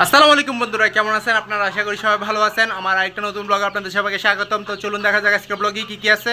আসসালামু আলাইকুম বন্ধুরা, কেমন আছেন? আপনারা আশা করি সবাই ভালো আছেন। আমার আরেকটা নতুন ব্লগ আপনাদের সবাইকে স্বাগতম। তো চলুন দেখা যাক আজকে ব্লগে কি কি আছে।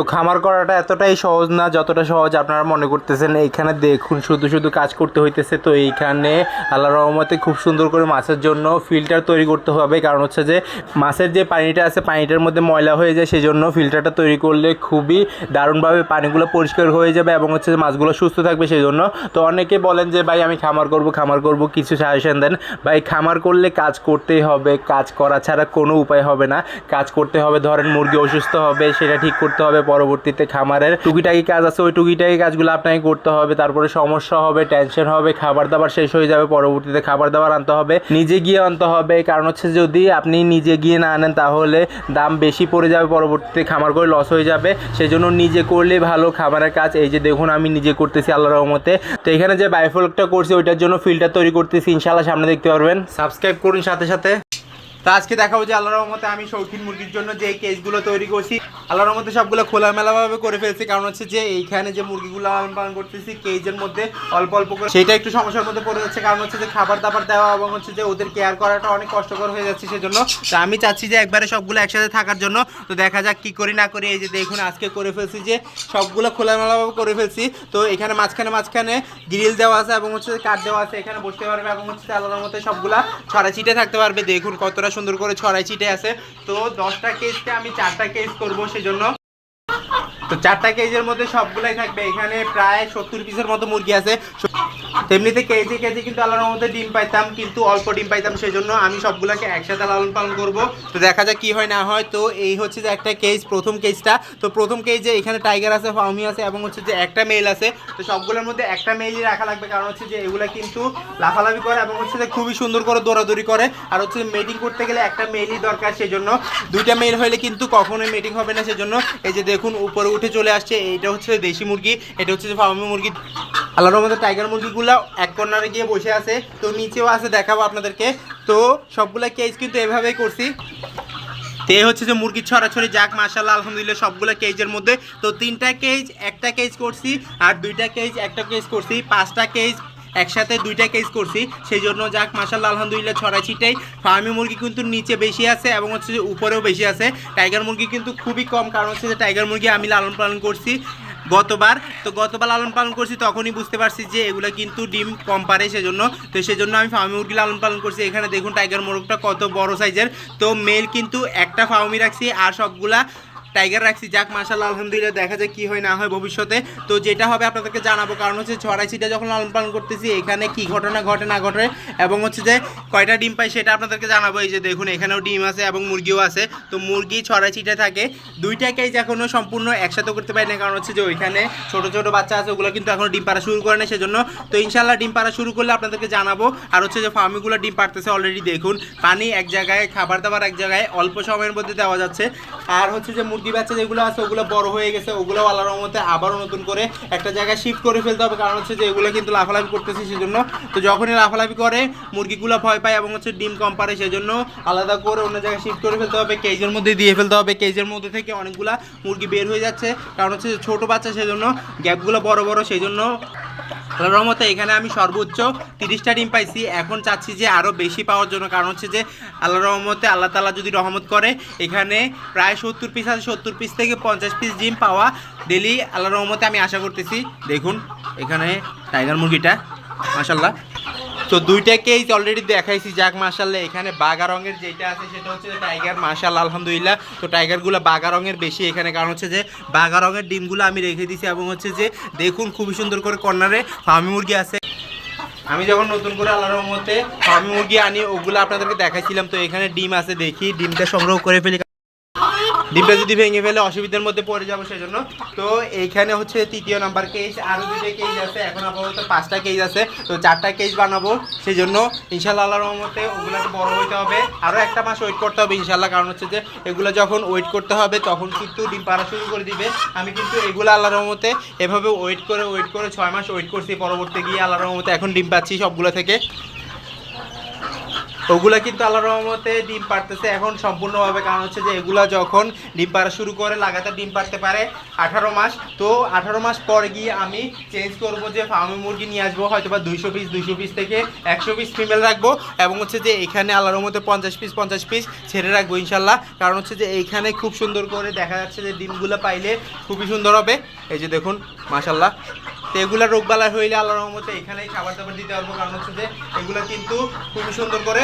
তো খামার করাটা এতটাই সহজ না, যতটা সহজ আপনারা মনে করতেছেন। এইখানে দেখুন, শুধু শুধু কাজ করতে হইতেছে। তো এইখানে আল্লাহ রহমতে খুব সুন্দর করে মাছের জন্য ফিল্টার তৈরি করতে হবে। কারণ হচ্ছে যে, মাছের যে পানিটা আছে, পানিটার মধ্যে ময়লা হয়ে যায় সেই জন্য ফিল্টারটা তৈরি করলে খুবই দারুণভাবে পানিগুলো পরিষ্কার হয়ে যাবে এবং হচ্ছে যে মাছগুলো সুস্থ থাকবে সেই জন্য তো অনেকে বলেন যে, ভাই, আমি খামার করব খামার করব, কিছু সাজেশন দেন। ভাই, খামার করলে কাজ করতেই হবে। কাজ করা ছাড়া কোনো উপায় হবে না। কাজ করতে হবে, ধরেন মুরগি অসুস্থ হবে, সেটা ঠিক করতে হবে পরবর্তীতে খামারের টুকিটাকি কাজ আছে, ওই টুকিটাকি কাজগুলো আপনাকে করতে হবে। তারপরে সমস্যা হবে টেনশন হবে, খাবার দাবার শেষ হয়ে যাবে, পরবর্তীতে খাবার দাবার আনতে হবে, নিজে গিয়ে আনতে হবে। কারণ হচ্ছে যদি আপনি নিজে গিয়ে না আনেন, তাহলে দাম বেশি পড়ে যাবে, পরবর্তীতে খামার করে লস হয়ে যাবে। সেই জন্য নিজে করলে ভালো খাবারের কাজ। এই যে দেখুন, আমি নিজে করতেছি আল্লাহ রহমতে। তো এখানে যে বায়োফলকটা করছি, ওইটার জন্য ফিল্টার তৈরি করতেছি। ইনশাল্লাহ সামনে দেখতে পারবেন। সাবস্ক্রাইব করুন সাথে সাথে। তো আজকে দেখাবো যে আল্লাহর রহমতে আমি শৌখিন মুরগির জন্য যে কেসগুলো তৈরি করছি, আল্লাহর রহমতে সবগুলো খোলামেলাভাবে করে ফেলছি। কারণ হচ্ছে যে এইখানে যে মুরগিগুলো লালন পালন করতেছি, কেজের মধ্যে অল্প অল্প করে সেটা একটু সমস্যার মধ্যে পড়ে যাচ্ছে। কারণ হচ্ছে যে খাবার দাবার দেওয়া এবং হচ্ছে যে ওদের কেয়ার করাটা অনেক কষ্টকর হয়ে যাচ্ছে সেজন্য। তো আমি চাচ্ছি যে একবারে সবগুলো একসাথে থাকার জন্য। তো দেখা যাক কি করি না করি। এই যে দেখুন, আজকে করে ফেলছি যে সবগুলো খোলামেলাভাবে করে ফেলছি। তো এখানে মাঝখানে মাঝখানে গ্রিল দেওয়া আছে এবং হচ্ছে কাঠ দেওয়া আছে। এখানে বসতে পারবে এবং হচ্ছে আল্লাহর মধ্যে সবগুলা ছড়া ছিটে থাকতে পারবে। দেখুন কতটা সুন্দর করে ছড়াই ছিটে আছে। তো দশটা কেসকে আমি চারটা কেজ করব সেজন্য। তো চারটা কেজের মধ্যে সবগুলাই থাকবে। এখানে প্রায় সত্তর পিসের মতো মুরগি আছে। তেমনিতে কেজি কেজি কিন্তু আল্লাহর মধ্যে ডিম পাইতাম, কিন্তু অল্প ডিম পাইতাম সেই জন্য আমি সবগুলোকে একসাথে লালন পালন করব। তো দেখা যাক কি হয় না হয়। তো এই হচ্ছে যে একটা কেজ প্রথম কেজটা তো প্রথম কেজে এখানে টাইগার আছে, ফাউমি আছে, এবং হচ্ছে যে একটা মেল আছে। তো সবগুলোর মধ্যে একটা মেলই রাখা লাগবে, কারণ হচ্ছে যে এগুলো কিন্তু লাফালাফি করে এবং হচ্ছে যে খুবই সুন্দর করে দৌড়াদৌড়ি করে। আর হচ্ছে মেটিং করতে গেলে একটা মেলই দরকার সেই জন্য দুইটা মেল হলে কিন্তু কখনোই মেটিং হবে না, সেজন্য এই যে দেখুন, উপরে উঠে চলে আসছে, এইটা হচ্ছে দেশি মুরগি, এটা হচ্ছে যে ফার্মি মুরগি। আল্লাহর রহমতে টাইগার মুরগিগুলো এক কর্নারে গিয়ে বসে আছে। তো নিচেও আছে, দেখাবো আপনাদেরকে। তো সবগুলা কেজ কিন্তু এভাবেই করছি। তে হচ্ছে যে মুরগির ছড়াছড়ি যাক মাশাল্লাহ আলহামদুলিল্লাহ, সবগুলো কেজের মধ্যে। তো তিনটা কেজ একটা কেজ করছি, আর দুইটা কেজ একটা কেজ করছি। পাঁচটা কেজ একসাথে দুইটা কেজ করছি। সেই জন্য যাক মাশাল্লাহ আলহামদুলিল্লাহ ছড়াই ছিটাই ফার্মি মুরগি কিন্তু নিচে বেশি আছে এবং হচ্ছে যে উপরেও বেশি আছে। টাইগার মুরগি কিন্তু খুবই কম, কারণ হচ্ছে যে টাইগার মুরগি আমি লালন পালন করছি। গতবার, তো গতবার লালন পালন করছি, তখনই বুঝতে পারছি যে এগুলো কিন্তু ডিম কম পারে সেজন্য। তো সেজন্য আমি ফার্মি মুরগি লালন পালন করছি। এখানে দেখুন টাইগার মোরগটা কত বড় সাইজের তো মেল কিন্তু একটা ফার্মি রাখছি, আর সবগুলা টাইগার রাখছি, যাক মাশাল্লাহ আলহামদুলিল্লাহ দেখা যায় কি হয় না হয় ভবিষ্যতে। তো যেটা হবে আপনাদেরকে জানাব, কারণ হচ্ছে ছড়াইছিটা যখন লালন পালন করতেছি, এখানে কি ঘটনা ঘটে না ঘটে, এবং হচ্ছে যে কয়টা ডিম পাই সেটা আপনাদেরকে জানাব। এই যে দেখুন, এখানেও ডিম আছে এবং মুরগিও আছে। তো মুরগি ছড়াইছিটা থাকে। দুইটা কেজ এখনও সম্পূর্ণ একসাথে করতে পারি না কারণ হচ্ছে যে ওইখানে ছোট ছোট বাচ্চা আছে, ওগুলো কিন্তু এখনও ডিম পাড়া শুরু করে না সেজন্য। তো ইনশাল্লাহ ডিম পাড়া শুরু করলে আপনাদেরকে জানাব। আর হচ্ছে যে ফার্মিগুলো ডিম পাড়তেছে অলরেডি দেখুন। পানি এক জায়গায়, খাবার দাবার এক জায়গায় অল্প সময়ের মধ্যে দেওয়া যাচ্ছে। আর হচ্ছে যে মুরগি বাচ্চা যেগুলো আছে, ওগুলো বড় হয়ে গেছে ওগুলো আল্লাহর রহমতে আবারও নতুন করে একটা জায়গায় শিফট করে ফেলতে হবে। কারণ হচ্ছে যে এগুলো কিন্তু লাফালাফি করতেছে সেজন্য। তো যখনই লাফালাফি করে, মুরগিগুলো ভয় পায় এবং হচ্ছে ডিম কম পারে সেজন্য আলাদা করে অন্য জায়গায় শিফট করে ফেলতে হবে কেজের মধ্যে দিয়ে ফেলতে হবে। কেজের মধ্যে থেকে অনেকগুলা মুরগি বের হয়ে যাচ্ছে। কারণ হচ্ছে ছোটো বাচ্চা সেজন্য গ্যাপগুলো বড় বড় সেই জন্য আল্লাহর রহমতে এখানে আমি সর্বোচ্চ তিরিশটা ডিম পাইছি। এখন চাচ্ছি যে আরও বেশি পাওয়ার জন্য, কারণ হচ্ছে যে আল্লাহর রহমতে আল্লাহ তালা যদি রহমত করে, এখানে প্রায় সত্তর পিস আছে, সত্তর পিস থেকে পঞ্চাশ পিস ডিম পাওয়া ডেলি আল্লাহর রহমতে আমি আশা করতেছি। দেখুন, এখানে টাইগার মুরগিটা মাসাল্লাহ তো দুইটা কেজ অলরেডি দেখাইছি, যাক মাশাল্লাহ এখানে বাগা রঙের যেটা আছে সেটা হচ্ছে টাইগার মাশাল্লাহ আলহামদুলিল্লাহ। তো টাইগারগুলো বাগা রঙের বেশি এখানে, কারণ হচ্ছে যে বাগা রঙের ডিমগুলো আমি রেখে দিয়েছি এবং হচ্ছে যে দেখুন খুবই সুন্দর করে কর্নারে ফার্মি মুরগি আছে। আমি যখন নতুন করে আল্লাহর রহমতে ফার্মি মুরগি আনি, ওগুলো আপনাদেরকে দেখাইছিলাম, তো এখানে ডিম আছে, দেখি, ডিমটা সংগ্রহ করে ফেলি। ডিমটা যদি ভেঙে ফেলে অসুবিধার মধ্যে পড়ে যাব সেই জন্য তো এইখানে হচ্ছে তৃতীয় নাম্বার কেজ আরও দুটো কেজ আছে। এখন আপাতত পাঁচটা কেজ আছে। তো চারটা কেজ বানাবো। সেই জন্য ইনশাল্লাহ আল্লাহর রহমতে ওগুলোকে বড় হইতে হবে। আরও একটা মাস ওয়েট করতে হবে ইনশাল্লাহ কারণ হচ্ছে যে এগুলো যখন ওয়েট করতে হবে, তখন কিন্তু ডিম পাড়া শুরু করে দিবে। আমি কিন্তু এগুলো আল্লাহর রহমতে এভাবে ওয়েট করে ওয়েট করে ছয় মাস ওয়েট করছি। পরবর্তী গিয়ে আল্লাহর রহমতে এখন ডিম পাচ্ছি সবগুলো থেকে। ওগুলা কিন্তু আল্লাহ রহমতে ডিম পারতেছে এখন সম্পূর্ণভাবে, কারণ হচ্ছে যে এগুলা যখন ডিম পাড়া শুরু করে, লাগাতার ডিম পারতে পারে আঠারো মাস। তো আঠারো মাস পর গিয়ে আমি চেঞ্জ করব যে ফার্মি মুরগি নিয়ে আসব হয়তো বা দুইশো পিস দুইশো পিস থেকে একশো পিস ফিমেল রাখব এবং হচ্ছে যে এখানে আল্লাহর রহমতে পঞ্চাশ পিস পঞ্চাশ পিস ছেড়ে রাখব ইনশাল্লাহ। কারণ হচ্ছে যে এইখানে খুব সুন্দর করে দেখা যাচ্ছে যে ডিমগুলো পাইলে খুবই সুন্দর হবে। এই যে দেখুন, মাশাল্লাহ। তো এগুলা রোগবালা হইলে আল্লাহ রহমতে এখানেই খাবার দাবার দিতে পারব। কারণ হচ্ছে যে এগুলো কিন্তু খুবই সুন্দর করে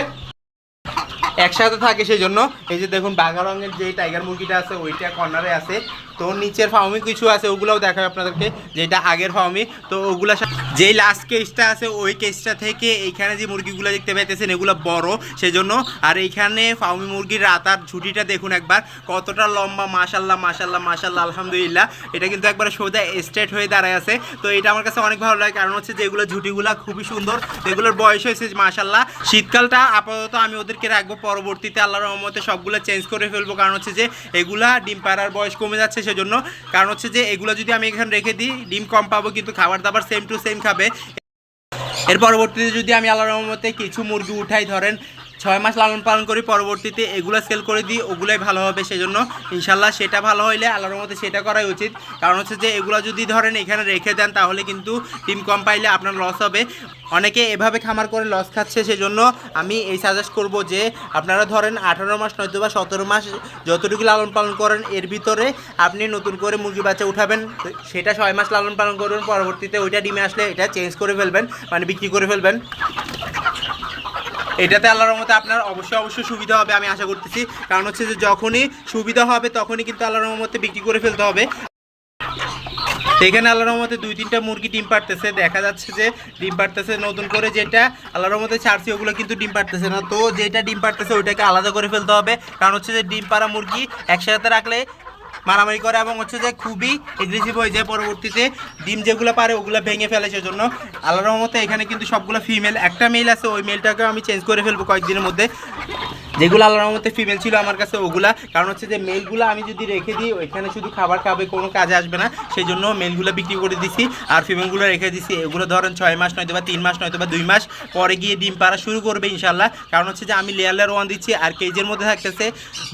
একসাথে থাকে সেই জন্য এই যে দেখুন, বাঘা রঙের যে টাইগার মুরগিটা আছে, ওইটা কর্নারে আছে। তো নিচের ফার্মি কিছু আছে, ওগুলোও দেখায় আপনাদেরকে, যেটা আগের ফার্মি তো ওগুলা যেই লাস্ট কেসটা আছে, ওই কেসটা থেকে এইখানে যে মুরগিগুলো দেখতে পাইতেছেন, এগুলো বড়, সেজন্য। আর এইখানে ফার্মি মুরগির রাতার ঝুটিটা দেখুন একবার, কতটা লম্বা, মাশাল্লাহ মাশাল্লাহ মাশাল্লাহ, আলহামদুলিল্লাহ। এটা কিন্তু একবার সোজা স্ট্রেট হয়ে দাঁড়ায় আছে। তো এটা আমার কাছে অনেক ভালো লাগে, কারণ হচ্ছে যে এগুলো ঝুটিগুলো খুবই সুন্দর। এগুলোর বয়স হয়েছে মাশাল্লাহ। শীতকালটা আপাতত আমি ওদেরকে রাখব, পরবর্তীতে আল্লাহর রহমতে সবগুলো চেঞ্জ করে ফেলব, কারণ হচ্ছে যে এগুলা ডিম পাড়ার বয়স কমে যাচ্ছে সেজন্য। কারণ হচ্ছে যে এগুলো যদি আমি এখানে রেখে দিই, ডিম কম পাবো, কিন্তু খাবার দাবার সেম টু সেম খাবে। এর পরবর্তীতে যদি আমি আল্লাহ রহমতে কিছু মুরগি উঠাই, ধরেন ছয় মাস লালন পালন করি, পরবর্তীতে এগুলো সেল করে দিই, ওগুলোই ভালো হবে সেজন্য। ইনশাল্লাহ সেটা ভালো হইলে আল্লাহর রহমতে সেটা করাই উচিত। কারণ হচ্ছে যে এগুলো যদি ধরেন এখানে রেখে দেন, তাহলে কিন্তু ডিম কম পাইলে আপনার লস হবে। অনেকে এভাবে খামার করে লস খাচ্ছে, সেজন্য আমি এই সাজেস্ট করব যে আপনারা ধরেন আঠারো মাস নয়তো বা সতেরো মাস যতটুকু লালন পালন করেন, এর ভিতরে আপনি নতুন করে মুরগি বাচ্চা উঠাবেন। সেটা ছয় মাস লালন পালন করবেন, পরবর্তীতে ওইটা ডিমে আসলে এটা চেঞ্জ করে ফেলবেন মানে বিক্রি করে ফেলবেন। এটাতে আল্লাহর রহমতে আপনার অবশ্যই অবশ্যই সুবিধা হবে আমি আশা করতেছি। কারণ হচ্ছে যে যখনই সুবিধা হবে তখনই কিন্তু আল্লাহর রহমতে বিক্রি করে ফেলতে হবে। এখানে আল্লাহর রহমতে দুই তিনটা মুরগি ডিম পারতেছে দেখা যাচ্ছে যে ডিম পারতেছে নতুন করে যেটা আল্লাহর রহমতে ছাড়ছি, ওগুলো কিন্তু ডিম পারতেছে না। তো যেটা ডিম পারতেছে ওইটাকে আলাদা করে ফেলতে হবে। কারণ হচ্ছে যে ডিম পাড়া মুরগি একসাথে রাখলে মারামারি করে এবং হচ্ছে যে খুবই এগ্রেসিভ হয়ে যায় পরবর্তীতে। ডিম যেগুলো পারে ওগুলো ভেঙে ফেলে সেজন্য। আল্লাহর মতো এখানে কিন্তু সবগুলো ফিমেল একটা মেল আছে, ওই মেলটাকে আমি চেঞ্জ করে ফেলব কয়েকদিনের মধ্যে। যেগুলো আল্লাহর রহমতে ফিমেল ছিল আমার কাছে ওগুলা। কারণ হচ্ছে যে মেলগুলো আমি যদি রেখে দিই, ওইখানে শুধু খাবার খাবে, কোনো কাজে আসবে না। সেই জন্য মেলগুলো বিক্রি করে দিছি আর ফিমেলগুলো রেখে দিছি। এগুলো ধরেন ছয় মাস নয়তো বা তিন মাস নয়তো বা দুই মাস পরে গিয়ে ডিম পাড়া শুরু করবে ইনশাল্লাহ কারণ হচ্ছে যে আমি লেয়ার লেয়ার ওয়ান দিচ্ছি আর কেজের মধ্যে থাকতেছে,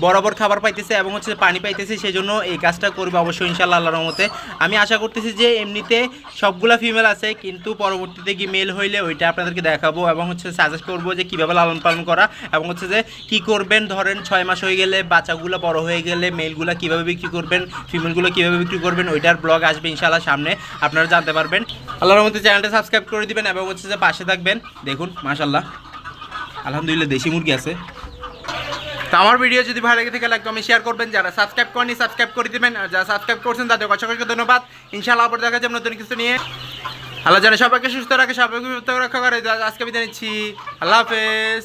বরাবর খাবার পাইতেছে এবং হচ্ছে পানি পাইতেছে সেই জন্য এই কাজটা করবে অবশ্যই ইনশাল্লাহ আল্লাহর রহমতে। আমি আশা করতেছি যে এমনিতে সবগুলা ফিমেল আছে, কিন্তু পরবর্তীতে গিয়ে মেল হইলে ওইটা আপনাদেরকে দেখাবো এবং হচ্ছে সাজেস্ট করব যে কীভাবে লালন পালন করা এবং হচ্ছে যে কি করবেন? ধরেন ছয় মাস হয়ে গেলে বাচ্চাগুলো বড় হয়ে গেলে মেলগুলো কীভাবে বিক্রি করবেন? ফিমেলগুলো কীভাবে বিক্রি করবেন? ওইটার ব্লগ আসবে ইনশাল্লাহ সামনে। আপনারা জানতে পারবেন। আল্লাহর মধ্যে চ্যানেলটা সাবস্ক্রাইব করে দিবেন এবং হচ্ছে যে পাশে থাকবেন। দেখুন মাশাল্লাহ আলহামদুলিল্লাহ, দেশি মুরগি আছে। তো আমার ভিডিও যদি ভালো লেগে থাকে লাইক শেয়ার করবেন। যারা সাবস্ক্রাইব করেনি সাবস্ক্রাইব করে দিবেন। আর যারা সাবস্ক্রাইব করছেন, তাদের অসংখ্য ধন্যবাদ। ইনশাআল্লাহ, আবার দেখা যাবে নতুন কিছু নিয়ে। আল্লাহ জানে সবাইকে সুস্থ রাখে, সবাইকে রক্ষা করে। আজকে বিদায় নিচ্ছি। আল্লাহ হাফেজ।